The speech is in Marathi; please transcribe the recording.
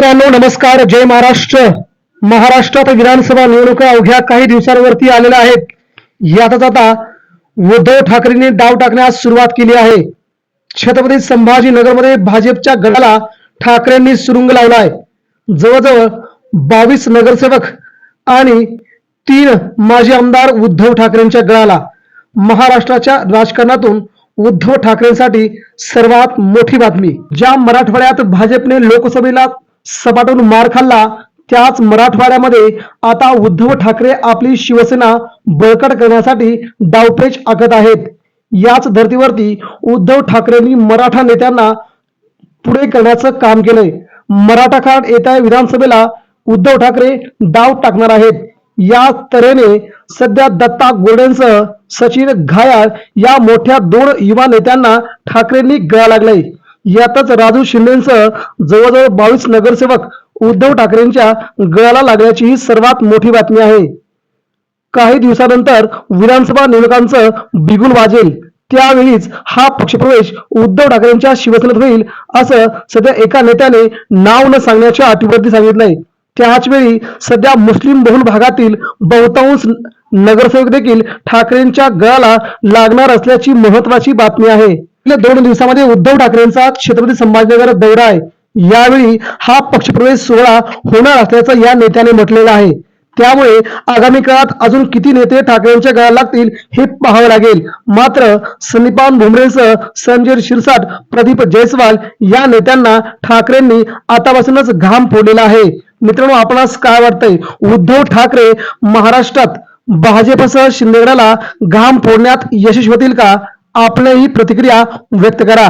मित्रांनो नमस्कार. जय महाराष्ट्र. महाराष्ट्रात विधानसभा निवडणुका अवघ्या काही दिवसांवरती आलेल्या आहेत. यातच आता उद्धव ठाकरेंनी डाव टाकण्यास सुरुवात केली आहे. छत्रपती संभाजीनगरमध्ये भाजपच्या गडाला ठाकरेंनी सुरुंग लावलाय. जवळजवळ बावीस नगरसेवक आणि तीन माजी आमदार उद्धव ठाकरेंच्या गळाला. महाराष्ट्राच्या राजकारणातून उद्धव ठाकरेंसाठी सर्वात मोठी बातमी. ज्या मराठवाड्यात भाजपने लोकसभेला सपाटून मार खाल्ला त्याच मराठवाड्यामध्ये आता उद्धव ठाकरे आपली शिवसेना बळकट करण्यासाठी डावपेच आखत आहेत. याच धर्तीवरती उद्धव ठाकरेंनी मराठा नेत्यांना पुढे करण्याचं काम केलंय. मराठा कार्ड येत्या विधानसभेला उद्धव ठाकरे डाव टाकणार आहेत. या तऱ्हेने सध्या दत्ता गोडेंसह सचिन घायाळ या मोठ्या दोन युवा नेत्यांना ठाकरेंनी गळा लागलाय. यातच राजू शिंदेसह जवळजवळ बावीस नगरसेवक उद्धव ठाकरेंच्या गळाला लागल्याची ही सर्वात मोठी बातमी आहे. काही दिवसानंतर विधानसभा निवडणुकांचं बिगुल वाजेल. त्यावेळीच हा पक्षप्रवेश उद्धव ठाकरेंच्या शिवसेनेत होईल असं सध्या एका नेत्याने नाव न सांगण्याच्या अटीवरती सांगितलंय. त्याच वेळी सध्या मुस्लिम बहुल भागातील बहुतांश नगरसेवक देखील ठाकरेंच्या गळाला लागणार असल्याची महत्वाची बातमी आहे. गेल्या दोन दिवसामध्ये उद्धव ठाकरेंचा छत्रपती संभाजीनगर दौरा आहे. यावेळी हा पक्षप्रवेश सोहळा होणार असल्याचं या नेत्याने म्हटलेलं आहे. त्यामुळे आगामी काळात अजून किती नेते ठाकरेंच्या गळाला लागतील हे पाहावं लागेल. मात्र संदीपान भुमरेसह संजय शिरसाट प्रदीप जयस्वाल या नेत्यांना ठाकरेंनी आतापासूनच घाम फोडलेला आहे. मित्रांनो आपणास काय वाटतंय? उद्धव ठाकरे महाराष्ट्रात भाजपसह शिंदेगडाला घाम फोडण्यात यशस्वी होतील का? आपलंही प्रतिक्रिया व्यक्त करा.